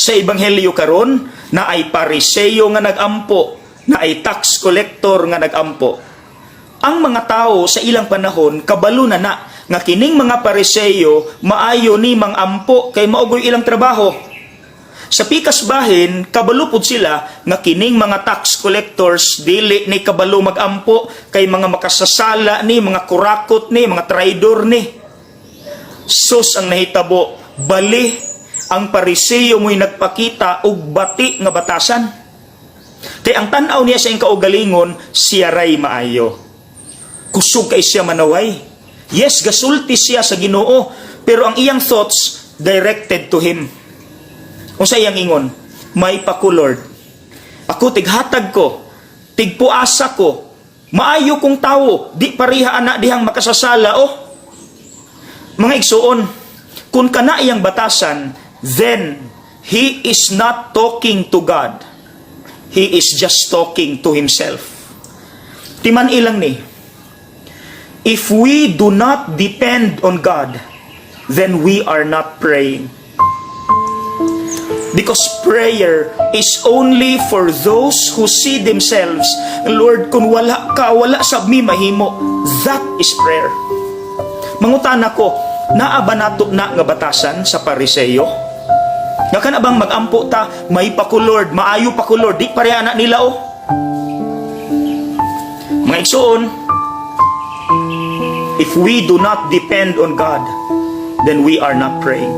sa ebanghelyo karon na ay pariseyo nga nagampo, na ay tax collector nga nagampo. Ang mga tao sa ilang panahon kabalo na na nga kining mga pariseyo maayo ni mangampo kay maogoy ilang trabaho. Sa pikas bahin, kabalo pud sila nga kining mga tax collectors dili ni kabalo magampo kay mga makasasala ni mga kurakot ni mga traidor ni. Sus ang nahitabo, bali ang pariseyo mo'y nagpakita og bati nga batasan. Kay ang tanaw niya sa iyang kaugalingon, siya ray maayo. Kusog kay siya manaway. Yes, gasulti siya sa ginoo, pero ang iyang thoughts directed to him. Kung sa iyang ingon, may paku Lord. Ako tighatag ko, tigpuasa ko, maayo kong tao, di pariha anak dihang makasasala, oh. Mga igsuon, kung kana iyang batasan, then he is not talking to God. He is just talking to himself. Timan ilang ni, if we do not depend on God, then we are not praying. Because prayer is only for those who see themselves, Lord, kung wala ka, wala sa mi mahimo, that is prayer. Mangutana ko, naa ba nato na nga batasan sa pariseyo? Nga ka na bang magampo ta, may pa ko Lord, maayo pa ko Lord, di pareha na nila oh. Mga igsoon, if we do not depend on God, then we are not praying.